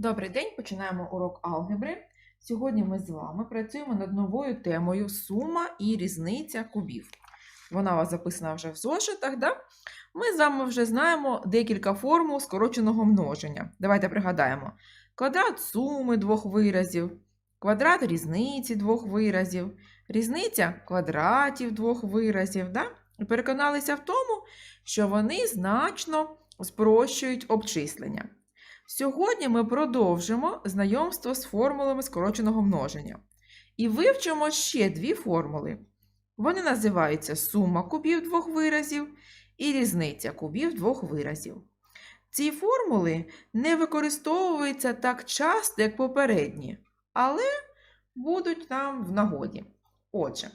Добрий день, починаємо урок алгебри. Сьогодні ми з вами працюємо над новою темою сума і різниця кубів. Вона у вас записана вже в зошитах. Да? Ми з вами вже знаємо декілька формул скороченого множення. Давайте пригадаємо: квадрат суми двох виразів, квадрат різниці двох виразів, різниця квадратів двох виразів. Да? Переконалися в тому, що вони значно спрощують обчислення. Сьогодні ми продовжимо знайомство з формулами скороченого множення. І вивчимо ще дві формули. Вони називаються сума кубів двох виразів і різниця кубів двох виразів. Ці формули не використовуються так часто, як попередні, але будуть нам в нагоді. Отже,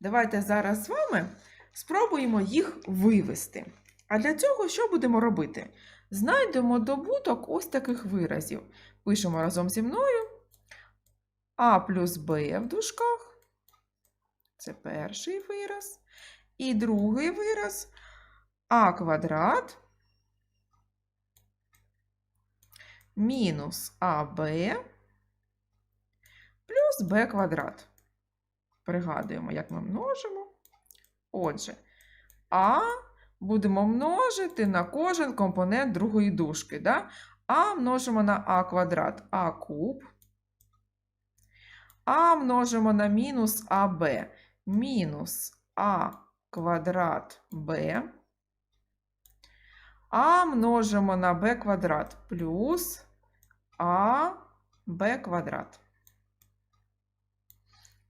давайте зараз з вами спробуємо їх вивести. А для цього що будемо робити? Знайдемо добуток ось таких виразів. Пишемо разом зі мною а плюс b в дужках. Це перший вираз. І другий вираз а квадрат мінус аб плюс b квадрат. Пригадуємо, як ми множимо. Отже, а будемо множити на кожен компонент другої дужки. Да? А множимо на а квадрат а куб. А множимо на мінус АБ. Мінус А квадрат Б. А множимо на Б квадрат плюс А Б квадрат.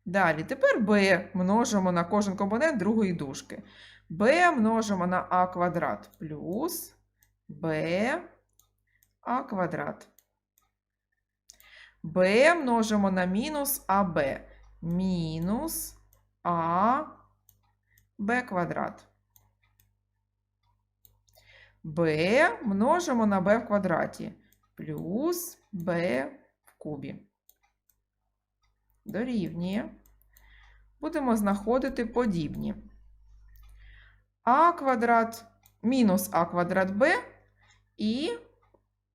Далі, тепер b множимо на кожен компонент другої дужки. b множимо на а квадрат плюс b а квадрат. b множимо на мінус аб. Мінус а b квадрат. b множимо на b в квадраті плюс b в кубі. Дорівнює. Будемо знаходити подібні. А квадрат мінус а квадрат b і,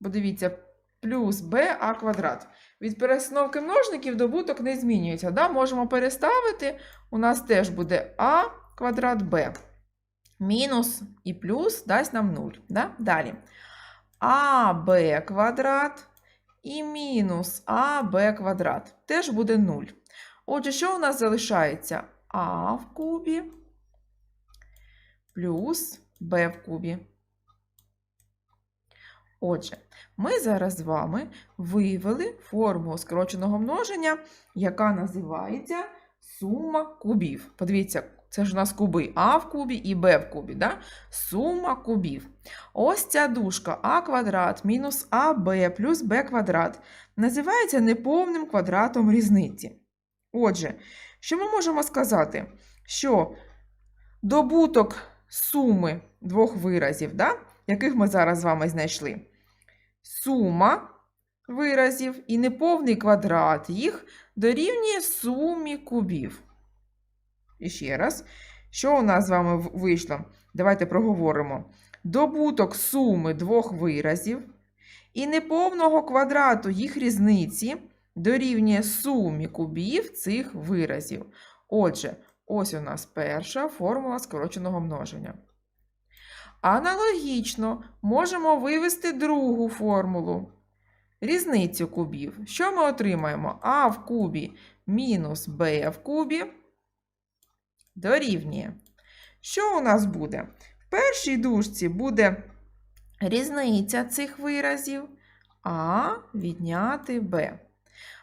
подивіться, плюс b а квадрат. Від перестановки множників добуток не змінюється. Да? Можемо переставити. У нас теж буде а квадрат b. Мінус і плюс дасть нам 0. Да? Далі. аб квадрат і мінус аб квадрат. Теж буде 0. Отже, що у нас залишається? А в кубі плюс Б в кубі. Отже, ми зараз з вами вивели формулу скороченого множення, яка називається сума кубів. Подивіться, це ж у нас куби А в кубі і Б в кубі. Да? Сума кубів. Ось ця дужка А квадрат мінус АБ плюс Б квадрат називається неповним квадратом різниці. Отже, що ми можемо сказати? Що добуток суми двох виразів, да, яких ми зараз з вами знайшли, сума виразів і неповний квадрат їх дорівнює сумі кубів. І ще раз, що у нас з вами вийшло? Давайте проговоримо. Добуток суми двох виразів і неповного квадрату їх різниці дорівнює сумі кубів цих виразів. Отже, ось у нас перша формула скороченого множення. Аналогічно можемо вивести другу формулу. Різницю кубів. Що ми отримаємо? А в кубі мінус Б в кубі дорівнює. Що у нас буде? В першій дужці буде різниця цих виразів А відняти Б.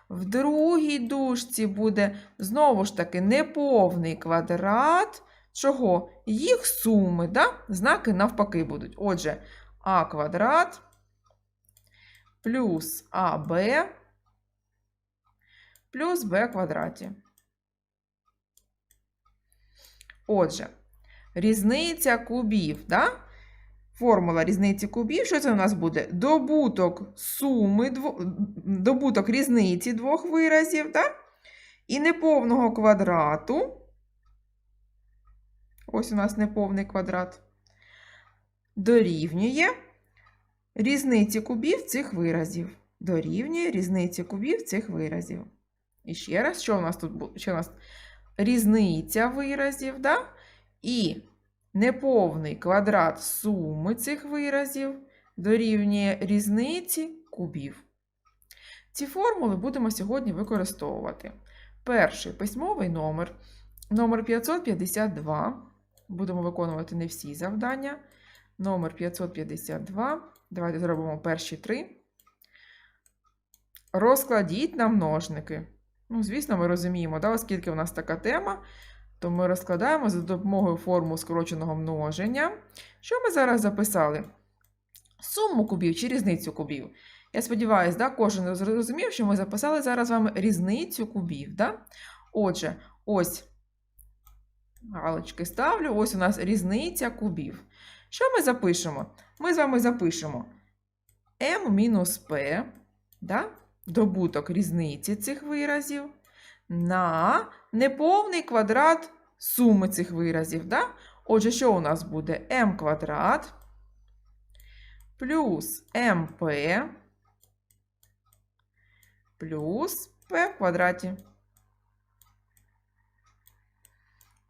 В другій дужці буде знову ж таки неповний квадрат. Чого? Їх суми, да? знаки навпаки будуть. Отже, а квадрат плюс АБ плюс Б квадраті. Отже, різниця кубів. Да? Формула різниці кубів. Що це у нас буде? Добуток суми, дво... добуток різниці двох виразів, да? і неповного квадрату. Ось у нас неповний квадрат. Дорівнює різниці кубів цих виразів. дорівнює різниці кубів цих виразів. І ще раз, що у нас тут? Що? Різниця виразів, да? і неповний квадрат суми цих виразів дорівнює різниці кубів. Ці формули будемо сьогодні використовувати. Перший письмовий номер, номер 552. Будемо виконувати не всі завдання. Номер 552. Давайте зробимо перші три. Розкладіть на множники. Ну, звісно, ми розуміємо, да, оскільки у нас така тема, то ми розкладаємо за допомогою формул скороченого множення. Що ми зараз записали? Суму кубів чи різницю кубів. Я сподіваюся, да, кожен зрозумів, що ми записали зараз з вами різницю кубів. Да? Отже, ось галочки ставлю, ось у нас різниця кубів. Що ми запишемо? Ми з вами запишемо m-p, да? Добуток різниці цих виразів, на неповний квадрат суми цих виразів. Да? Отже, що у нас буде m квадрат плюс mp плюс p в квадраті.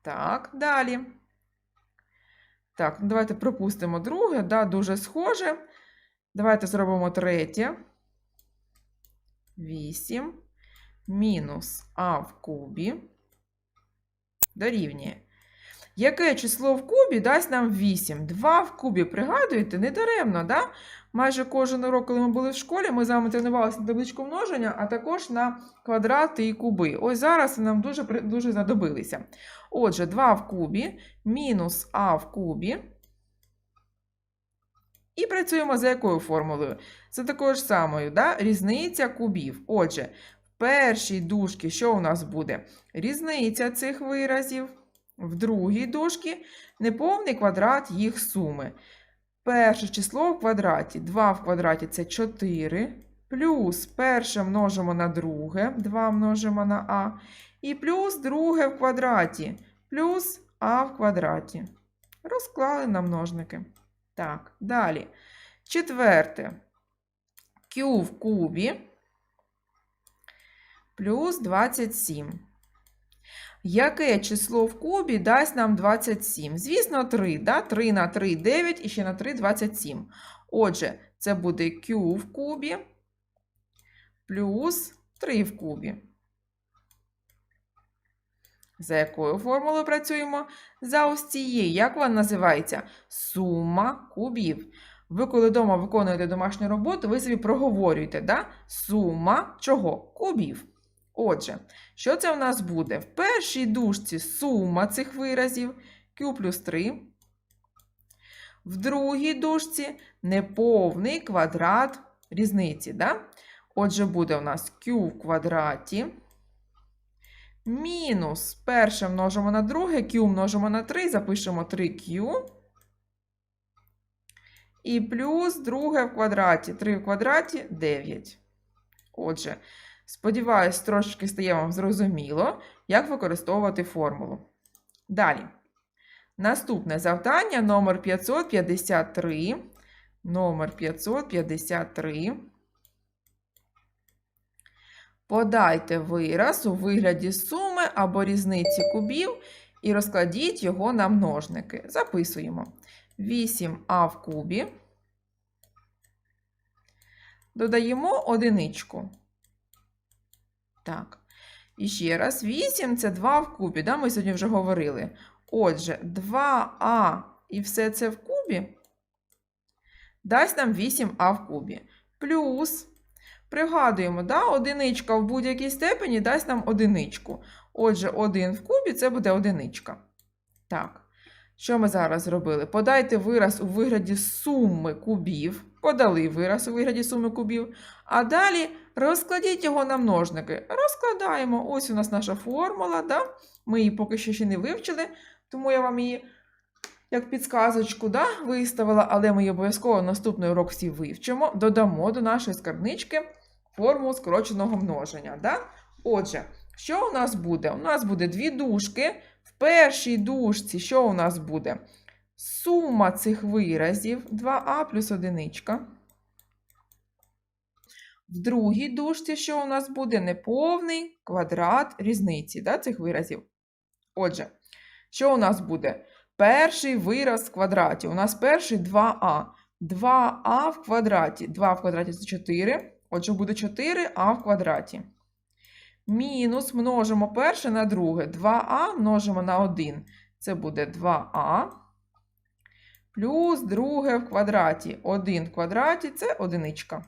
Так, далі. Так, ну давайте пропустимо друге, да, дуже схоже. Давайте зробимо третє. 8 мінус а в кубі дорівнює. Яке число в кубі дасть нам 8? 2 в кубі, пригадуєте, не даремно, да? Майже кожен урок, коли ми були в школі, ми з вами тренувалися на табличку множення, а також на квадрати і куби. Ось зараз нам дуже, дуже знадобилися. Отже, 2 в кубі мінус а в кубі. І працюємо за якою формулою? Це такою ж самою, да? різниця кубів. Отже, в першій дужці що у нас буде? Різниця цих виразів. В другій дужці неповний квадрат їх суми. Перше число в квадраті. 2 в квадраті це 4. Плюс перше множимо на друге, 2 множимо на а. І плюс друге в квадраті. Плюс а в квадраті. Розклали на множники. Так, далі. Четверте. Q в кубі плюс 27. Яке число в кубі дасть нам 27? Звісно, 3. Да? 3 на 3 9 і ще на 3 27. Отже, це буде Q в кубі плюс 3 в кубі. За якою формулою працюємо? За ось цією. Як вона називається? Сума кубів. Ви, коли вдома виконуєте домашню роботу, ви собі проговорюєте, да? сума чого? Кубів. Отже, що це у нас буде? В першій дужці сума цих виразів Q плюс 3. В другій дужці неповний квадрат різниці. Да? Отже, буде у нас Q в квадраті. Мінус перше множимо на друге, Q множимо на 3, запишемо 3Q. І плюс друге в квадраті. 3 в квадраті 9. Отже, сподіваюсь, трошки стає вам зрозуміло, як використовувати формулу. Далі. Наступне завдання номер 553. Номер 553. Подайте вираз у вигляді суми або різниці кубів і розкладіть його на множники. Записуємо 8а в кубі. Додаємо одиничку. Так. І ще раз, 8 це 2 в кубі. Да? Ми сьогодні вже говорили. Отже, 2а і все це в кубі дасть нам 8а в кубі. Плюс. Пригадуємо, да, одиничка в будь-якій степені дасть нам одиничку. Отже, 1 в кубі це буде одиничка. Так, що ми зараз зробили? Подайте вираз у вигляді суми кубів. Подали вираз у вигляді суми кубів. А далі розкладіть його на множники. Розкладаємо. Ось у нас наша формула. Да? Ми її поки що ще не вивчили, тому я вам її як підсказочку да, виставила, але ми її обов'язково наступний урок всі вивчимо. Додамо до нашої скарбнички формулу скороченого множення. Да? Отже, що у нас буде? У нас буде дві дужки. В першій дужці що у нас буде? Сума цих виразів 2а плюс одиничка. В другій дужці, що у нас буде неповний квадрат різниці да, цих виразів. Отже, що у нас буде? Перший вираз в квадраті. У нас перший 2а. 2а в квадраті. 2 в квадраті це 4. Отже, буде 4а в квадраті. Мінус множимо перше на друге. 2а множимо на 1. Це буде 2а. Плюс друге в квадраті. 1 в квадраті це одиничка.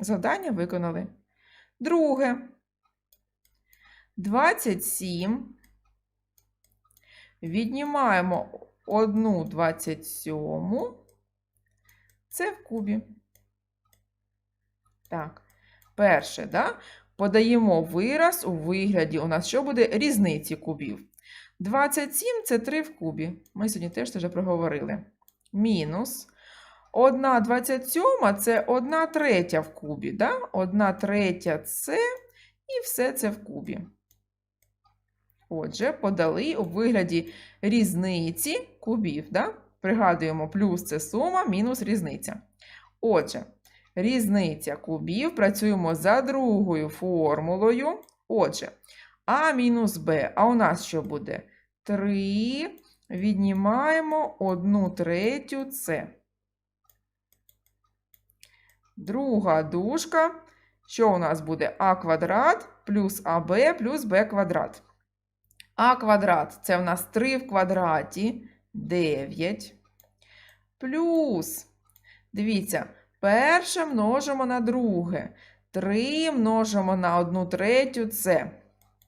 Завдання виконали. Друге. 27. Віднімаємо 1 27. Це в кубі. Так. Перше, да? подаємо вираз у вигляді. У нас що буде різниці кубів. 27 це 3 в кубі. Ми сьогодні теж вже проговорили. Мінус. 1 27 це 1 третя в кубі. Да? 1 третя це і все це в кубі. Отже, подали у вигляді різниці кубів. Да? Пригадуємо, плюс це сума, мінус різниця. Отже, різниця кубів працюємо за другою формулою. Отже, а мінус Б. А у нас що буде? 3 віднімаємо 1 третю С. Друга дужка. Що у нас буде? А квадрат плюс АБ плюс Б квадрат. А квадрат це у нас 3 в квадраті 9. Плюс, дивіться, перше множимо на друге. 3 множимо на 1 третю це.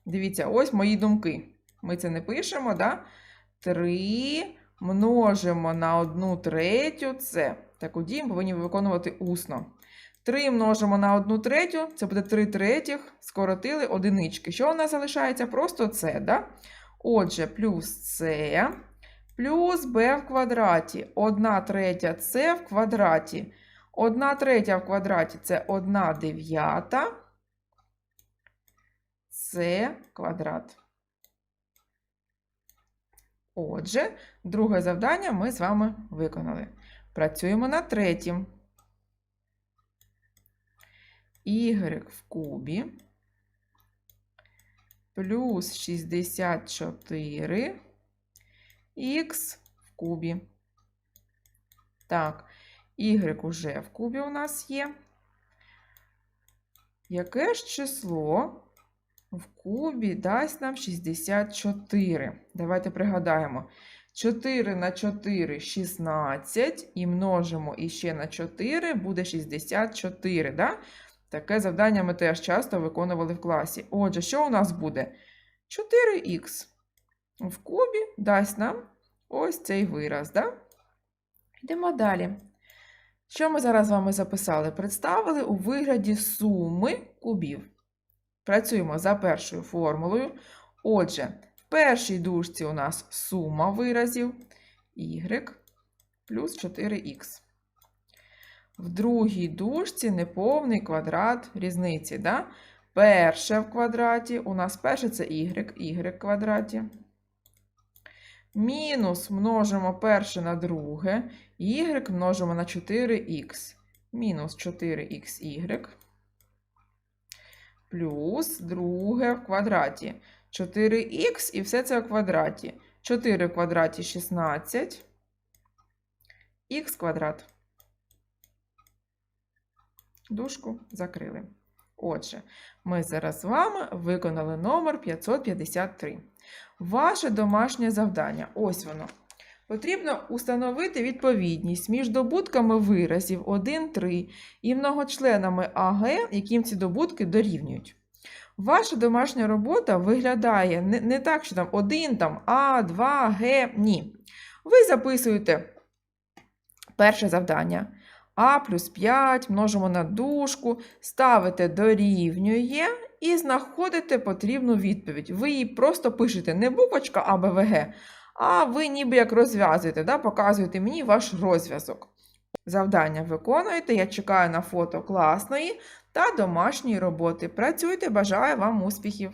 Дивіться, ось мої думки. Ми це не пишемо, да? 3 множимо на 1 третю це. Таку дію повинні виконувати усно. 3 множимо на 1 третю, це буде 3 третіх, скоротили одинички. Що у нас залишається? Просто це, да? Отже, плюс це, плюс b в квадраті. 1 третя це в квадраті. 1 третя в квадраті це 1 дев'ята. Це квадрат. Отже, друге завдання ми з вами виконали. Працюємо над третім. Y в кубі плюс 64 х в кубі. Так, y уже в кубі у нас є. Яке ж число в кубі дасть нам 64? Давайте пригадаємо. 4 на 4 – 16, і множимо іще на 4 буде 64. Да? Таке завдання ми теж часто виконували в класі. Отже, що у нас буде? 4х в кубі дасть нам ось цей вираз. Да? Йдемо далі. Що ми зараз з вами записали? Представили у вигляді суми кубів. Працюємо за першою формулою. Отже, в першій дужці у нас сума виразів y плюс 4х. В другій дужці неповний квадрат різниці. Да? Перше в квадраті. У нас перше це y, y в квадраті. Мінус множимо перше на друге. Y множимо на 4х. Мінус 4xy. Плюс друге в квадраті. 4х і все це в квадраті. 4 в квадраті 16. Х квадрат. Дужку закрили. Отже, ми зараз з вами виконали номер 553. Ваше домашнє завдання. Ось воно. Потрібно установити відповідність між добутками виразів 1, 3 і многочленами АГ, яким ці добутки дорівнюють. Ваша домашня робота виглядає не, не так, що там 1, там, А, 2, Г. Ні. Ви записуєте перше завдання. А плюс 5 множимо на дужку, ставите дорівнює і знаходите потрібну відповідь. Ви її просто пишете не буквочка А, Б, а ви ніби як розв'язуєте, да? показуєте мені ваш розв'язок. Завдання виконуєте. Я чекаю на фото класної та домашньої роботи. Працюйте, бажаю вам успіхів!